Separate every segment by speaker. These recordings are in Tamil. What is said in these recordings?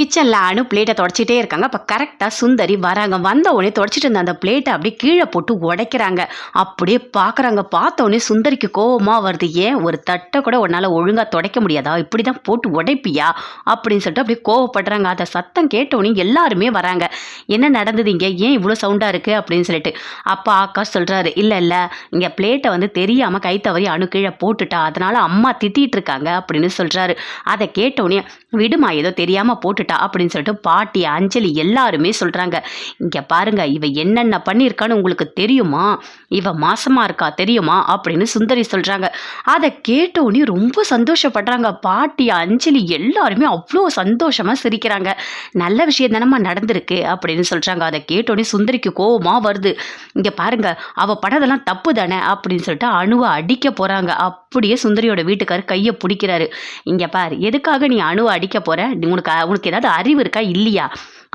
Speaker 1: கிச்சனில் அணு பிளேட்டை தொடச்சிட்டே இருக்காங்க. அப்போ கரெக்டாக சுந்தரி வராங்க. வந்த உடனே தொடச்சிட்டு இருந்த அந்த பிளேட்டை அப்படியே கீழே போட்டு உடைக்கிறாங்க. அப்படியே பார்க்குறாங்க பார்த்த உடனே சுந்தரிக்கு கோவமாக வருது. ஏன்? ஒரு தட்டை கூட உன்னால் ஒழுங்காக துடைக்க முடியாதா? இப்படி தான் போட்டு உடைப்பியா? அப்படின்னு சொல்லிட்டு அப்படியே கோவப்படுறாங்க. அதை சத்தம் கேட்டவுடனே எல்லாருமே வராங்க. என்ன நடந்தது இங்கே? ஏன் இவ்வளோ சவுண்டாக இருக்குது அப்படின்னு சொல்லிட்டு. அப்பா ஆகாஷ் சொல்கிறாரு இல்லை இல்லை. இங்கே பிளேட்டை வந்து தெரியாமல் கை தவறி அணு கீழே போட்டுட்டா. அதனால் அம்மா திட்டிகிட்டு இருக்காங்க. அப்படின்னு சொல்கிறாரு அதை கேட்டவுடனே விடுமா ஏதோ தெரியாமல் போட்டுட்டா. அப்படின்னு சொல்லிட்டு பாட்டி அஞ்சலி எல்லாருமே சொல்கிறாங்க இங்கே பாருங்க இவ என்னென்ன பண்ணியிருக்கான்னு உங்களுக்கு தெரியுமா? இவ மாசமாக இருக்கா தெரியுமா? அப்படின்னு சுந்தரி சொல்கிறாங்க அதை கேட்டோன்னே ரொம்ப சந்தோஷப்படுறாங்க. பாட்டி அஞ்சலி எல்லாருமே அவ்வளோ சந்தோஷமாக சிரிக்கிறாங்க. நல்ல விஷயம் தானம்மா நடந்திருக்கு அப்படின்னு சொல்கிறாங்க அதை கேட்டோன்னே சுந்தரிக்கு கோவமாக வருது. இங்கே பாருங்க அவள் படதெல்லாம் தப்பு தானே அப்படின்னு சொல்லிட்டு அணுவை அடிக்க போகிறாங்க அப்படியே சுந்தரியோட வீட்டுக்காரர் கையை பிடிக்கிறாரு. இங்கே பார் எதுக்காக நீ அணுவை அடிக்க போகிற உனக்கு உனக்கு ஏதாவது அறிவு இருக்கா? இல்லையா?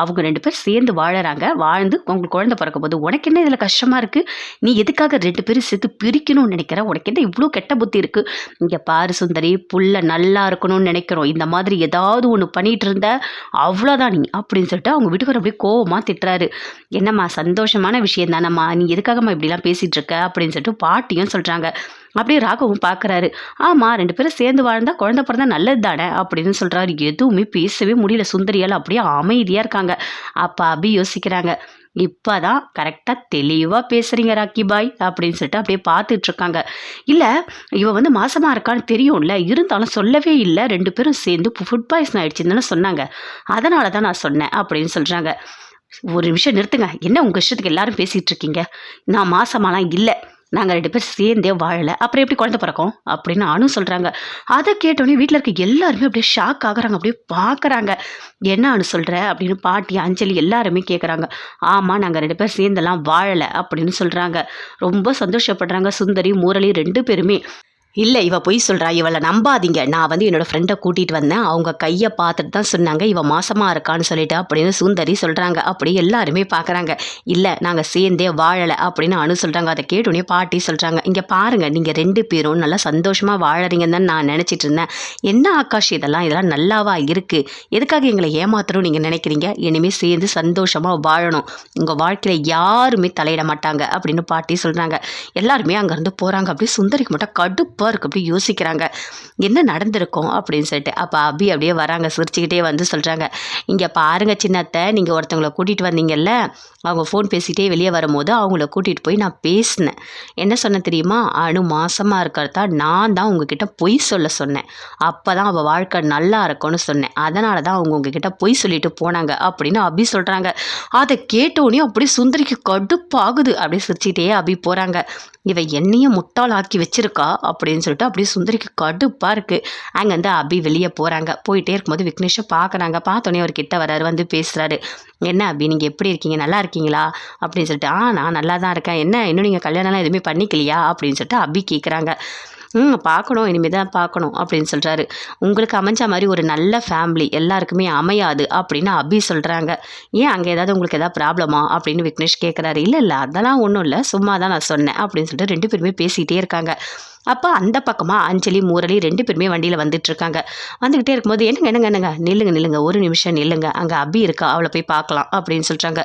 Speaker 1: அவங்க ரெண்டு பேர் சேர்ந்து வாழறாங்க. வாழ்ந்து உங்களுக்கு குழந்தை பிறக்கும் போது உனக்கு என்ன இதில் கஷ்டமாக இருக்குது நீ எதுக்காக ரெண்டு பேரும் சேர்த்து பிரிக்கணும்னு நினைக்கிற? உனக்கு என்ன இவ்வளோ கெட்ட புத்தி இருக்குது இங்கே பாரு சுந்தரி புள்ள நல்லா இருக்கணும்னு நினைக்கிறோம். இந்த மாதிரி ஏதாவது ஒன்று பண்ணிகிட்டு இருந்த அவ்வளோதான் நீ அப்படின்னு சொல்லிட்டு அவங்க வீட்டுக்காரர் அப்படியே கோவமாக திட்டுறாரு. என்னம்மா சந்தோஷமான விஷயம் தானம்மா? நீ எதுக்காகம்மா இப்படிலாம் பேசிகிட்டு இருக்க? அப்படின்னு சொல்லிட்டு பாட்டியும் சொல்கிறாங்க அப்படியே ராகவும் பார்க்குறாரு ஆமாம் ரெண்டு பேரும் சேர்ந்து வாழ்ந்தால் குழந்தை பிறந்தா நல்லது தானே அப்படின்னு சொல்கிறாரு எதுவுமே பேசவே முடியல. சுந்தரியால் அப்படியே அமைதியாக இருக்காங்க. அப்போ அபி யோசிக்கிறாங்க இப்போ தான் கரெக்டாக தெளிவாக பேசுகிறீங்க ராக்கி பாய் அப்படின்னு சொல்லிட்டு அப்படியே பார்த்துட்டு இருக்காங்க. இல்லை இவ வந்து மாசமாக இருக்கான்னு தெரியும்ல இருந்தாலும் சொல்லவே இல்லை ரெண்டு பேரும் சேர்ந்து ஃபுட் பாய்சன் ஆயிடுச்சுன்னு தானே சொன்னாங்க. அதனால தான் நான் சொன்னேன் அப்படின்னு சொல்கிறாங்க ஒரு நிமிஷம் நிறுத்துங்க. என்ன உங்கள் இஷ்டத்துக்கு எல்லாரும் பேசிகிட்டு இருக்கீங்க? நான் மாசமாலாம் இல்லை. நாங்கள் ரெண்டு பேர் சேர்ந்தே வாழலை. அப்புறம் எப்படி குழந்தை பிறக்கும்? அப்படின்னு அனு சொல்கிறாங்க அதை கேட்டோடனே வீட்டில் இருக்க எல்லாருமே அப்படியே ஷாக் ஆகுறாங்க. அப்படியே பார்க்குறாங்க என்ன அனு சொல்கிற அப்படின்னு பாட்டி அஞ்சலி எல்லாருமே கேட்குறாங்க ஆமாம் நாங்கள் ரெண்டு பேர் சேர்ந்தெல்லாம் வாழலை. அப்படின்னு சொல்கிறாங்க ரொம்ப சந்தோஷப்படுறாங்க. சுந்தரி முரளி ரெண்டு பேருமே. இல்லை இவ பொய் சொல்கிறா இவளை நம்பாதீங்க. நான் வந்து என்னோடய ஃப்ரெண்டை கூட்டிகிட்டு வந்தேன். அவங்க கையை பார்த்துட்டு தான் சொன்னாங்க. இவ மாசமாக இருக்கான்னு சொல்லிட்டு அப்படின்னு சுந்தரி சொல்கிறாங்க அப்படி எல்லாருமே பார்க்குறாங்க இல்லை நாங்கள் சேர்ந்தே வாழலை அப்படின்னு அனு சொல்கிறாங்க அதை கேட்டுனே பாட்டி சொல்கிறாங்க இங்கே பாருங்கள் நீங்கள் ரெண்டு பேரும் நல்லா சந்தோஷமாக வாழறீங்கன்னு தான் நான் நினச்சிட்டு இருந்தேன். என்ன ஆகாஷ் இதெல்லாம் இதெல்லாம் நல்லாவா இருக்குது எதுக்காக எங்களை ஏமாத்தணும் நீங்கள் நினைக்கிறீங்க? இனிமேல் சேர்ந்து சந்தோஷமாக வாழணும். உங்கள் வாழ்க்கையில் யாருமே தலையிட மாட்டாங்க அப்படின்னு பாட்டி சொல்கிறாங்க எல்லாருமே அங்கேருந்து போகிறாங்க அப்படியே சுந்தரிக்கு மட்டும் கடுப்பு இருக்கு. அப்படி யோசிக்கிறாங்க. என்ன நடந்திருக்கும்? அப்படின்னு சொல்லிட்டு. அப்போ அபி அப்படியே வராங்க. சிரிச்சுக்கிட்டே வந்து சொல்கிறாங்க இங்கே பாருங்க சின்னத்தை. நீங்கள் ஒருத்தவங்கள கூட்டிகிட்டு வந்தீங்கல்ல. அவங்க ஃபோன் பேசிகிட்டே வெளியே வரும்போது அவங்கள கூட்டிகிட்டு போய் நான் பேசினேன். என்ன சொன்னேன் தெரியுமா? அணு மாசமாக இருக்கிறதா நான் தான் உங்ககிட்ட பொய் சொல்ல சொன்னேன். அப்போ தான் அவள் வாழ்க்கை நல்லா இருக்கும்னு சொன்னேன். அதனால தான் அவங்க உங்ககிட்ட பொய் சொல்லிட்டு போனாங்க அப்படின்னு அபி சொல்கிறாங்க அதை கேட்டோடனே அப்படியே சுந்தரிக்கு கடுப்பாகுது. அப்படியே சிரிச்சிட்டே அபி போகிறாங்க இவ என்னையும் முட்டாளாக்கி வச்சிருக்கா அப்படின்னு சொல்லிட்டு அப்படியே சுந்தரிக்கு கடுப்பாக இருக்குது அங்கேருந்து அபி வெளியே போகிறாங்க போயிட்டே இருக்கும்போது விக்னேஷை பார்க்குறாங்க பார்த்தோன்னே அவர் கிட்ட வராரு வந்து பேசுகிறாரு என்ன அபி நீங்கள் எப்படி இருக்கீங்க? நல்லா இருக்கீங்களா? அப்படின்னு சொல்லிட்டு ஆ நான் நல்லா தான் இருக்கேன். என்ன? இன்னும் நீங்கள் கல்யாணம்லாம் எதுவுமே பண்ணிக்கலையா? அப்படின்னு சொல்லிட்டு அபி கேட்குறாங்க ம் பார்க்கணும். இனிமேல் தான் பார்க்கணும். அப்படின்னு சொல்கிறாரு உங்களுக்கு அமைஞ்ச மாதிரி ஒரு நல்ல ஃபேமிலி எல்லாருக்குமே அமையாது. அப்படின்னு அபி சொல்கிறாங்க ஏன் அங்கே ஏதாவது உங்களுக்கு ஏதாவது ப்ராப்ளமா அப்படின்னு விக்னேஷ் கேட்குறாரு இல்லை இல்லை அதெல்லாம் ஒன்றும் இல்லை. சும்மா தான் நான் சொன்னேன். அப்படின்னு சொல்லிட்டு ரெண்டு பேருமே பேசிகிட்டே இருக்காங்க. அப்போ அந்த பக்கமாக அஞ்சலி முரளி ரெண்டு பேருமே வண்டியில் வந்துட்டுருக்காங்க. வந்துக்கிட்டே இருக்கும்போது என்னங்க என்னங்க என்னங்க? நில்லுங்க நில்லுங்க. ஒரு நிமிஷம் நில்லுங்க. அங்கே அபி இருக்கா? அவளை போய் பார்க்கலாம். அப்படின்னு சொல்கிறாங்க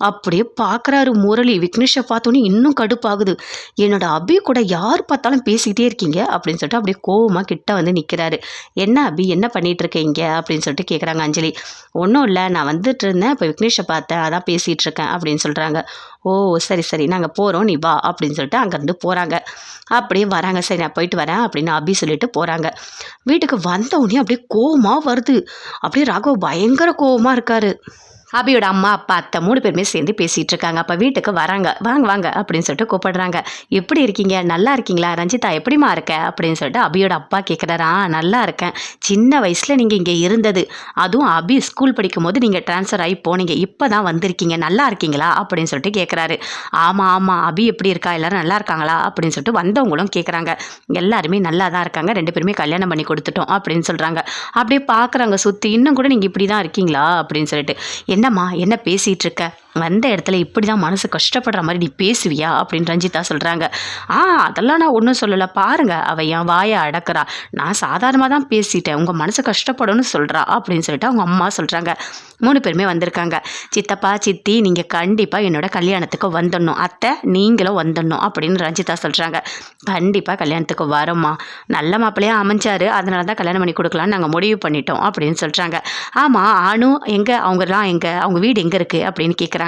Speaker 1: அப்படியே பார்க்குறாரு முரளி. விக்னேஷை பார்த்தோன்னே இன்னும் கடுப்பாகுது. என்னோட அபி கூட யார் பார்த்தாலும் பேசிக்கிட்டே இருக்கீங்க? அப்படின்னு சொல்லிட்டு அப்படியே கோவமாக கிட்ட வந்து நிற்கிறாரு என்ன அபி? என்ன பண்ணிகிட்ருக்கீங்க இருக்கீங்க அப்படின்னு சொல்லிட்டு கேட்குறாங்க அஞ்சலி. ஒன்றும் இல்லை. நான் வந்துட்டு இருந்தேன். இப்போ விக்னேஷை பார்த்தேன். அதான் பேசிகிட்டு இருக்கேன். அப்படின்னு சொல்கிறாங்க ஓ சரி சரி. நாங்கள் போகிறோம் நீ வா. அப்படின்னு சொல்லிட்டு அங்கேருந்து போகிறாங்க அப்படியே வராங்க. சரி நான் போயிட்டு வரேன். அப்படின்னு அபி சொல்லிட்டு போகிறாங்க வீட்டுக்கு வந்தவுடனே அப்படியே கோவமாக வருது. அப்படியே ராகவ் பயங்கர கோவமாக இருக்காரு. அபியோட அம்மா அப்பா அத்தை மூணு பேருமே சேர்ந்து பேசிகிட்டு இருக்காங்க அப்போ வீட்டுக்கு வராங்க. வாங்க வாங்க அப்படின்னு சொல்லிட்டு கூப்பிடுறாங்க. எப்படி இருக்கீங்க? நல்லா இருக்கீங்களா? ரஞ்சிதா எப்படிமா இருக்க? அப்படின்னு சொல்லிட்டு அபியோட அப்பா கேட்குறாரா நல்லா இருக்கேன். சின்ன வயசில் நீங்கள் இங்கே இருந்தது. அதுவும் அபி ஸ்கூல் படிக்கும் போது நீங்கள் ட்ரான்ஸ்ஃபர் ஆகி போனீங்க. இப்போ தான் வந்திருக்கீங்க. நல்லா இருக்கீங்களா? அப்படின்னு சொல்லிட்டு கேட்குறாரு ஆமாம் ஆமாம் அபி எப்படி இருக்கா? எல்லாரும் நல்லா இருக்காங்களா? அப்படின்னு சொல்லிட்டு வந்தவங்களும் கேட்குறாங்க எல்லாருமே நல்லா தான் இருக்காங்க. ரெண்டு பேருமே கல்யாணம் பண்ணி கொடுத்துட்டோம். அப்படின்னு சொல்கிறாங்க அப்படியே பார்க்குறாங்க சுற்றி இன்னும் கூட நீங்கள் இப்படி தான் இருக்கீங்களா? அப்படின்னு சொல்லிட்டு. என்னம்மா என்ன பேசிகிட்டு இருக்க? வந்த இடத்துல இப்படி தான் மனசு கஷ்டப்படுற மாதிரி நீ பேசுவியா? அப்படின்னு ரஞ்சிதா சொல்கிறாங்க ஆ அதெல்லாம் நான் ஒன்றும் சொல்லலை. பாருங்க அவள் என் வாயை அடக்குறா. நான் சாதாரணமாக தான் பேசிட்டேன். உங்கள் மனசு கஷ்டப்படும்னு சொல்கிறா அப்படின்னு சொல்லிட்டு அவங்க அம்மா சொல்கிறாங்க மூணு பேருமே வந்திருக்காங்க. சித்தப்பா சித்தி நீங்கள் கண்டிப்பாக என்னோட கல்யாணத்துக்கு வந்துடணும். அத்தை நீங்களும் வந்துடணும் அப்படின்னு ரஞ்சிதா சொல்கிறாங்க கண்டிப்பாக கல்யாணத்துக்கு வரோம்மா. நல்ல மாப்பிள்ளையாக அமைஞ்சாரு. அதனால தான் கல்யாணம் பண்ணி கொடுக்கலான்னு நாங்கள் முடிவு பண்ணிட்டோம் அப்படின்னு சொல்கிறாங்க ஆமாம் ஆணும் எங்கே? அவங்கெல்லாம் எங்கே? அவங்க வீடு எங்கே இருக்குது அப்படின்னு கேட்குறாங்க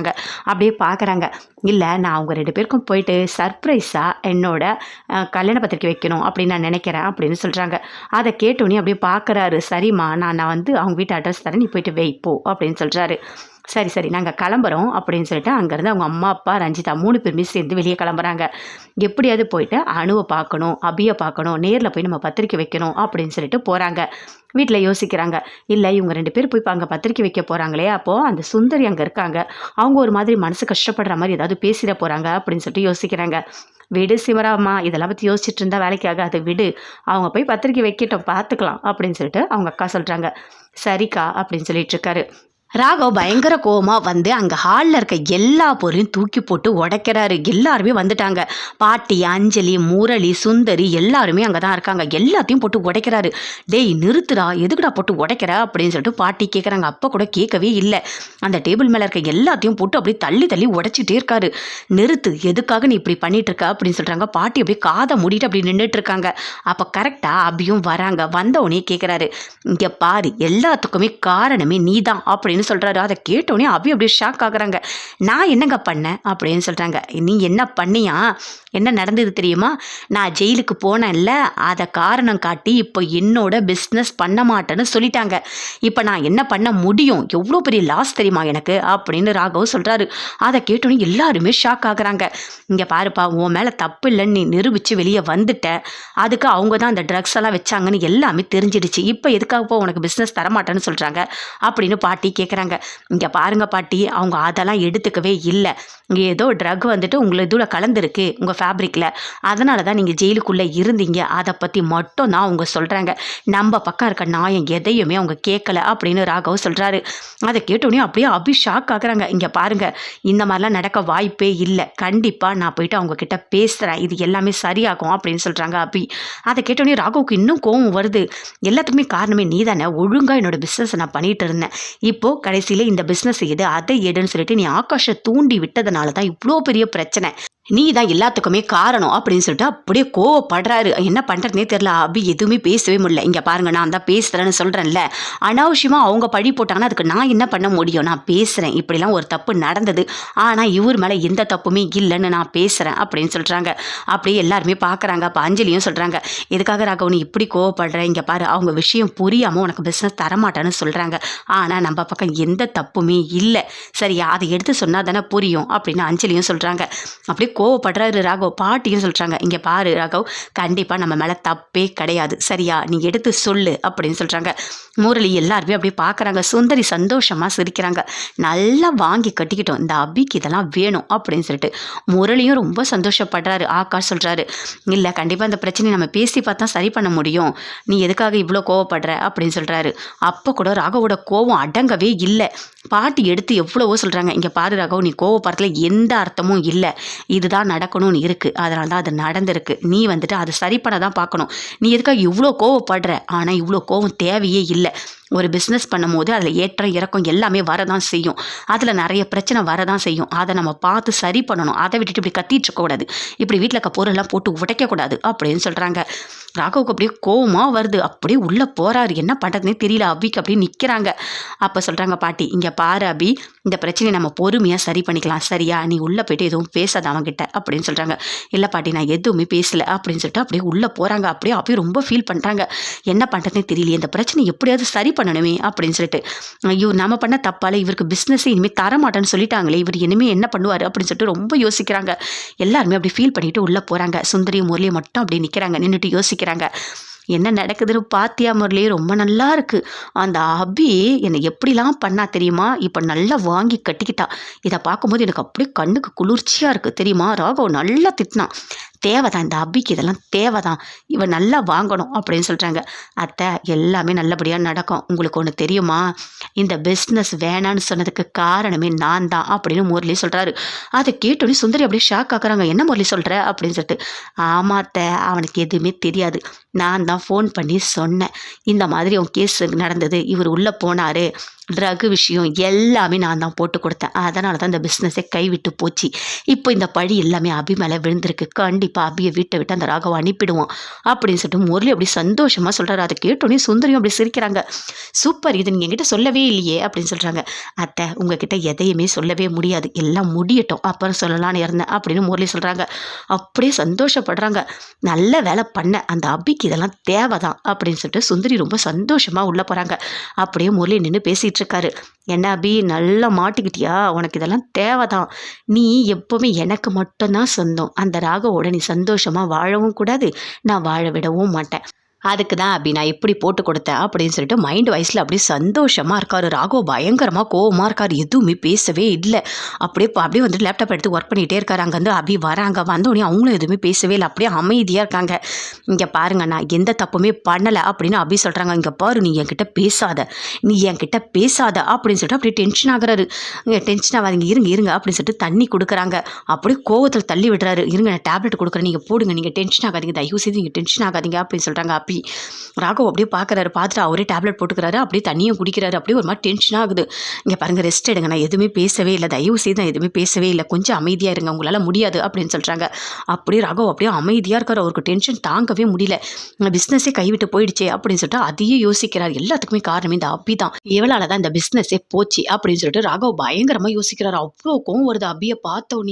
Speaker 1: அப்படியே பார்க்குறாங்க. இல்லை நான் அவங்க ரெண்டு பேருக்கும் போயிட்டு சர்ப்ரைஸாக என்னோட கல்யாண பத்திரிக்கை வைக்கணும் அப்படின்னு நான் நினைக்கிறேன் அப்படின்னு சொல்கிறாங்க அதை கேட்டோன்னே அப்படியே பார்க்குறாரு. சரிம்மா நான் நான் வந்து அவங்க வீட்டு அட்ரஸ் தரேன். நீ போயிட்டு வைப்போ அப்படின்னு சொல்கிறாரு சரி சரி. நாங்கள் கிளம்புறோம் அப்படின்னு சொல்லிட்டு அங்கேருந்து அவங்க அம்மா அப்பா ரஞ்சிதா மூணு பேருமே சேர்ந்து வெளியே கிளம்புறாங்க. எப்படியாவது போயிட்டு அணுவை பார்க்கணும் அபியை பார்க்கணும் நேரில் போய் நம்ம பத்திரிக்கை வைக்கணும் அப்படின்னு சொல்லிட்டு போகிறாங்க வீட்டில் யோசிக்கிறாங்க. இல்லை இவங்க ரெண்டு பேர் போய் இப்போ அங்கே பத்திரிக்கை வைக்க போகிறாங்களே அப்போது அந்த சுந்தரி அங்கே இருக்காங்க. அவங்க ஒரு மாதிரி மனசு கஷ்டப்படுற மாதிரி ஏதாவது பேசிட போகிறாங்க அப்படின்னு சொல்லிட்டு யோசிக்கிறாங்க. விடு சிவராமா இதெல்லாம் பற்றி யோசிச்சுட்டு இருந்தால் வேலைக்கு ஆகாது. விடு. அவங்க போய் பத்திரிக்கை வைக்கட்டும் பார்த்துக்கலாம் அப்படின்னு சொல்லிட்டு அவங்க அக்கா சொல்கிறாங்க சரிக்கா அப்படின்னு சொல்லிட்டு இருக்காரு. ராகவ் பயங்கர கோபமாக வந்து அங்கே ஹாலில் இருக்க எல்லா பொருளையும் தூக்கி போட்டு உடைக்கிறாரு. எல்லாருமே வந்துட்டாங்க. பாட்டி அஞ்சலி முரளி சுந்தரி எல்லாருமே அங்கே தான் இருக்காங்க. எல்லாத்தையும் போட்டு உடைக்கிறாரு. டேய் நிறுத்துடா. எதுக்குடா போட்டு உடைக்கிற? அப்படின்னு சொல்லிட்டு பாட்டி கேட்குறாங்க அப்போ கூட கேட்கவே இல்லை. அந்த டேபிள் மேலே இருக்க எல்லாத்தையும் போட்டு அப்படியே தள்ளி தள்ளி உடைச்சிட்டே இருக்காரு. நிறுத்து. எதுக்காக நீ இப்படி பண்ணிட்டு இருக்க அப்படின்னு சொல்கிறாங்க பாட்டி அப்படியே காதை மூடிட்டு அப்படி நின்றுட்டு இருக்காங்க. அப்போ கரெக்டாக அபியும் வராங்க. வந்தவனே கேட்குறாரு இங்கே பாரு. எல்லாத்துக்குமே காரணமே நீ தான் அப்படின்னு சொல்கிறாரு அதை கேட்டோடனே அபி அப்படியே ஷாக் ஆகுறாங்க. நான் என்னங்க பண்ணேன்? அப்படின்னு சொல்கிறாங்க நீ என்ன பண்ணியா? என்ன நடந்தது தெரியுமா? நான் ஜெயிலுக்கு போனேன்ல அதை காரணம் காட்டி இப்போ என்னோட பிஸ்னஸ் பண்ண மாட்டேன்னு சொல்லிட்டாங்க. இப்போ நான் என்ன பண்ண முடியும்? எவ்வளோ பெரிய லாஸ் தெரியுமா எனக்கு? அப்படின்னு ராகவ் சொல்கிறாரு அதை கேட்டோன்னே எல்லாருமே ஷாக் ஆகுறாங்க. இங்கே பாருப்பா உன் மேலே தப்பு இல்லைன்னு நீ நிரூபித்து வெளியே வந்துட்ட. அதுக்கு அவங்க தான் அந்த ட்ரக்ஸ் எல்லாம் வச்சாங்கன்னு எல்லாமே தெரிஞ்சிடுச்சு. இப்போ எதுக்காகப்போ உனக்கு பிஸ்னஸ் தரமாட்டேன்னு சொல்கிறாங்க அப்படின்னு பாட்டி கேட்குறாங்க இங்கே பாருங்க பாட்டி அவங்க அதெல்லாம் எடுத்துக்கவே இல்லை. இங்கே ஏதோ ட்ரக் வந்துட்டு உங்களை இதில் கலந்துருக்கு. உங்கள் ஃபேப்ரிக்கில் அதனால தான் நீங்கள் ஜெயிலுக்குள்ளே இருந்தீங்க. அதை பற்றி மட்டும் தான் அவங்க சொல்கிறாங்க நம்ம பக்கம் இருக்க நாயம் எதையுமே அவங்க கேட்கல அப்படின்னு ராகவ் சொல்கிறாரு அதை கேட்டோடனே அப்படியே அபி ஷாக் ஆகுறாங்க. இங்கே பாருங்கள் இந்த மாதிரிலாம் நடக்க வாய்ப்பே இல்லை. கண்டிப்பாக நான் போயிட்டு அவங்கக்கிட்ட பேசுகிறேன் இது எல்லாமே சரியாகும் அப்படின்னு சொல்கிறாங்க அபி. அதை கேட்டோடனே ராகவுக்கு இன்னும் கோவம் வருது. எல்லாத்துக்குமே காரணமே நீ தானே ஒழுங்காக என்னோட பிஸ்னஸ் நான் பண்ணிட்டு இருந்தேன். இப்போது கடைசியில் இந்த பிஸ்னஸ் எது அதை எடுன்னு சொல்லிட்டு நீ ஆகாஷை தூண்டி விட்டதுனால தான் இவ்வளோ பெரிய பிரச்சனை. நீ தான் எல்லாத்துக்குமே காரணம் அப்படின்னு சொல்லிட்டு அப்படியே கோவப்படுறாரு. என்ன பண்ணுறதுனே தெரில அபி எதுவுமே பேசவே முடியல. இங்கே பாருங்க நான் தான் பேசுகிறேன்னு சொல்கிறேன்ல அனாவசியமாக அவங்க பழி போட்டாங்கன்னா அதுக்கு நான் என்ன பண்ண முடியும்? நான் பேசுகிறேன் இப்படிலாம் ஒரு தப்பு நடந்தது. ஆனால் இவர் மேலே எந்த தப்புமே இல்லைன்னு நான் பேசுகிறேன் அப்படின்னு சொல்கிறாங்க அப்படியே எல்லாருமே பார்க்குறாங்க அப்போ அஞ்சலியும் சொல்கிறாங்க எதுக்காக ராகவ் நீ இப்படி கோவப்படுற? இங்கே பாரு அவங்க விஷயம் புரியாமல் உனக்கு பிஸ்னஸ் தரமாட்டேன்னு சொல்கிறாங்க ஆனால் நம்ம பக்கம் எந்த தப்புமே இல்லை. சரியா? அதை எடுத்து சொன்னால் தானே புரியும். அப்படின்னு அஞ்சலியும் சொல்கிறாங்க அப்படியே கோவப்படுறாரு ராகவ். பாட்டியும் சொல்கிறாங்க இங்கே பாரு ராகவ் கண்டிப்பாக நம்ம மேலே தப்பே கிடையாது. சரியா? நீ எடுத்து சொல்லு அப்படின்னு சொல்கிறாங்க முரளி எல்லாருமே அப்படியே பார்க்குறாங்க சுந்தரி சந்தோஷமாக சிரிக்கிறாங்க. நல்லா வாங்கி கட்டிக்கிட்டோம். இந்த அபிக்கு இதெல்லாம் வேணும் அப்படின்னு சொல்லிட்டு முரளியும் ரொம்ப சந்தோஷப்படுறாரு. ஆகாஷ் சொல்கிறாரு இல்லை கண்டிப்பாக இந்த பிரச்சனையை நம்ம பேசி பார்த்தா சரி பண்ண முடியும். நீ எதுக்காக இவ்வளோ கோவப்படுற? அப்படின்னு சொல்கிறாரு அப்போ கூட ராகவோட கோவம் அடங்கவே இல்லை. பாட்டி எடுத்து எவ்வளவோ சொல்கிறாங்க இங்கே பாரு ராகவ் நீ கோவப்படுறதுல எந்த அர்த்தமும் இல்லை. இதுதான் நடக்கணும்னு இருக்குது அதனால தான் அது நடந்திருக்கு. நீ வந்துட்டு அதை சரி பண்ண தான் பார்க்கணும். நீ எதுக்காக இவ்வளோ கோவப்படுற? ஆனால் இவ்வளோ கோவம் தேவையே இல்லை. ஒரு பிஸ்னஸ் பண்ணும்போது அதில் ஏற்றம் இறக்கம் எல்லாமே வரதான் செய்யும். அதில் நிறைய பிரச்சனை வரதான் செய்யும். அதை நம்ம பார்த்து சரி பண்ணணும். அதை விட்டுட்டு இப்படி கத்திட்டு இருக்கக்கூடாது இப்படி வீட்டில் இருக்க பொருளெல்லாம் போட்டு உடைக்கக்கூடாது அப்படின்னு சொல்கிறாங்க ராகவுக்கு அப்படியே கோவமாக வருது. அப்படியே உள்ளே போகிறாரு என்ன பண்ணுறதுனே தெரியல. அபிக்கு அப்படியே நிற்கிறாங்க அப்போ சொல்கிறாங்க பாட்டி இங்கே பாரு அபி. இந்த பிரச்சனையை நம்ம பொறுமையாக சரி பண்ணிக்கலாம். சரியா? நீ உள்ளே போயிட்டு எதுவும் பேசாத அவன்கிட்ட. அப்படின்னு சொல்கிறாங்க இல்லை பாட்டி நான் எதுவுமே பேசலை. அப்படின்னு சொல்லிட்டு அப்படியே உள்ளே போகிறாங்க அப்படியே அப்படியே ரொம்ப ஃபீல் பண்ணுறாங்க என்ன பண்ணுறதுனே தெரியல இந்த பிரச்சனை எப்படியாவது சரி பண்ண பண்ணணுமே அப்படின்னு சொல்லிட்டு. ஐயோ நம்ம பண்ண தப்பால இவருக்கு பிஸ்னஸே இனிமேல் தரமாட்டேன்னு சொல்லிட்டாங்களே இவர் இனிமேல் என்ன பண்ணுவார் அப்படின்னு சொல்லிட்டு ரொம்ப யோசிக்கிறாங்க. எல்லாருமே அப்படி ஃபீல் பண்ணிட்டு உள்ளே போகிறாங்க சுந்தரியும் முரளியும் மட்டும் அப்படியே நிற்கிறாங்க நின்றுட்டு யோசிக்கிறாங்க. என்ன நடக்குதுன்னு பாத்தியா முரளி? ரொம்ப நல்லா இருக்கு. அந்த அபி என்னை எப்படிலாம் பண்ணா தெரியுமா? இப்போ நல்லா வாங்கி கட்டிக்கிட்டா. இதை பார்க்கும்போது எனக்கு அப்படியே கண்ணுக்கு குளிர்ச்சியாக இருக்குது தெரியுமா? ராகவ் நல்லா திட்டினான். தேவைதான் இந்த அபிக்கு இதெல்லாம் தேவைதான். இவன் நல்லா வாங்கணும் அப்படின்னு சொல்கிறாங்க அத்தை எல்லாமே நல்லபடியாக நடக்கும். உங்களுக்கு ஒன்று தெரியுமா? இந்த பிஸ்னஸ் வேணான்னு சொன்னதுக்கு காரணமே நான் தான் அப்படின்னு முரளி சொல்கிறாரு அதை கேட்டோடனே சுந்தரி அப்படியே ஷாக் ஆக்குறாங்க. என்ன முரளி சொல்கிற அப்படின்னு சொல்லிட்டு ஆமாத்த அவனுக்கு எதுவுமே தெரியாது. நான் தான் ஃபோன் பண்ணி சொன்னேன். இந்த மாதிரி உன் கேஸ் நடந்தது. இவர் உள்ளே போனார். ட்ரகு விஷயம் எல்லாமே நான் தான் போட்டு கொடுத்தேன். அதனால தான் இந்த பிஸ்னஸே கைவிட்டு போச்சு. இப்போ இந்த பழி எல்லாமே அபி மேலே விழுந்திருக்கு. கண்டிப்பாக அபியை வீட்டை விட்டு அந்த ராகவை அனுப்பிடுவோம் அப்படின்னு சொல்லிட்டு முரளி அப்படி சந்தோஷமாக சொல்கிறாரு அதை கேட்டோன்னே சுந்தரியும் அப்படி சிரிக்கிறாங்க. சூப்பர் இது நீங்கள் என்கிட்ட சொல்லவே இல்லையே அப்படின்னு சொல்கிறாங்க அத்தை உங்ககிட்ட எதையுமே சொல்லவே முடியாது. எல்லாம் முடியட்டும். அப்புறம் சொல்லலாம்னு இருந்தேன் அப்படின்னு முரளி சொல்கிறாங்க அப்படியே சந்தோஷப்படுறாங்க. நல்ல வேலை பண்ண. அந்த அபிக்கு இதெல்லாம் தேவை தான் அப்படின்னு சொல்லிட்டு சுந்தரி ரொம்ப சந்தோஷமாக உள்ளே போகிறாங்க அப்படியே முரளி நின்று பேசிகிட்டு இருக்காரு என்ன அபி நல்லா மாட்டிக்கிட்டியா? உனக்கு இதெல்லாம் தேவைதான். நீ எப்போவுமே எனக்கு மட்டும்தான் சொந்தம். அந்த ராகவோட நீ சந்தோஷமாக வாழவும் கூடாது. நான் வாழ விடவும் மாட்டேன். அதுக்கு தான் அப்படி நான் எப்படி போட்டு கொடுத்தேன் அப்படின்னு சொல்லிட்டு மைண்ட் வைஸில் அப்படியே சந்தோஷமாக இருக்கார். ராகவ் பயங்கரமாக கோவமாக இருக்கார். எதுவுமே பேசவே இல்லை. அப்படியே இப்போ அப்படியே வந்துட்டு லேப்டாப் எடுத்து ஒர்க் பண்ணிகிட்டே இருக்காரு. அங்கேருந்து அபி வராங்க. வந்தோடனே அவங்களும் எதுவுமே பேசவே இல்லை. அப்படியே அமைதியாக இருக்காங்க. இங்கே பாருங்க நான் எந்த தப்புமே பண்ணலை அப்படின்னு அபி சொல்கிறாங்க இங்கே பாரு நீ என்கிட்ட பேசாத. நீ என்கிட்ட பேசாத அப்படின்னு சொல்லிட்டு அப்படியே டென்ஷன் ஆகிறாரு. டென்ஷன் ஆகாதீங்க. இருங்க இருங்க அப்படின்னு சொல்லிட்டு தண்ணி கொடுக்குறாங்க. அப்படியே கோவத்தில் தள்ளி விடுறாரு. இருங்க நான் டேப்லெட் கொடுக்குறேன். நீங்கள் போடுங்க. நீங்கள் டென்ஷன் ஆகாதீங்க. தயவு செய்து நீங்கள் டென்ஷன் ஆகாதீங்க அப்படின்னு சொல்கிறாங்க ஹாப்பி ராகவ் அப்படியே பார்க்குறாரு பார்த்துட்டு அவரே டேப்லெட் போட்டுக்கிறாரு. அப்படியே தண்ணியும் குடிக்கிறாரு. அப்படியே ஒரு மாதிரி டென்ஷன் ஆகுது இங்கே பாருங்கள் ரெஸ்ட் எடுங்க. நான் எதுவுமே பேசவே இல்லை. தயவு செய்து நான் எதுவுமே பேசவே இல்லை. கொஞ்சம் அமைதியாக இருங்க. உங்களால் முடியாது அப்படின்னு சொல்கிறாங்க அப்படியே ராகவ் அப்படியே அமைதியாக இருக்கார். அவருக்கு டென்ஷன் தாங்கவே முடியல. பிஸ்னஸே கைவிட்டு போயிடுச்சே அப்படின்னு சொல்லிட்டு அதையே யோசிக்கிறார். எல்லாத்துக்குமே காரணம் இந்த அபி தான். இவளால் தான் இந்த பிஸ்னஸே போச்சு அப்படின்னு சொல்லிட்டு ராகவ் பயங்கரமாக யோசிக்கிறார். அவ்வளோ கோவம் வருது அபியை பார்த்தோன்னே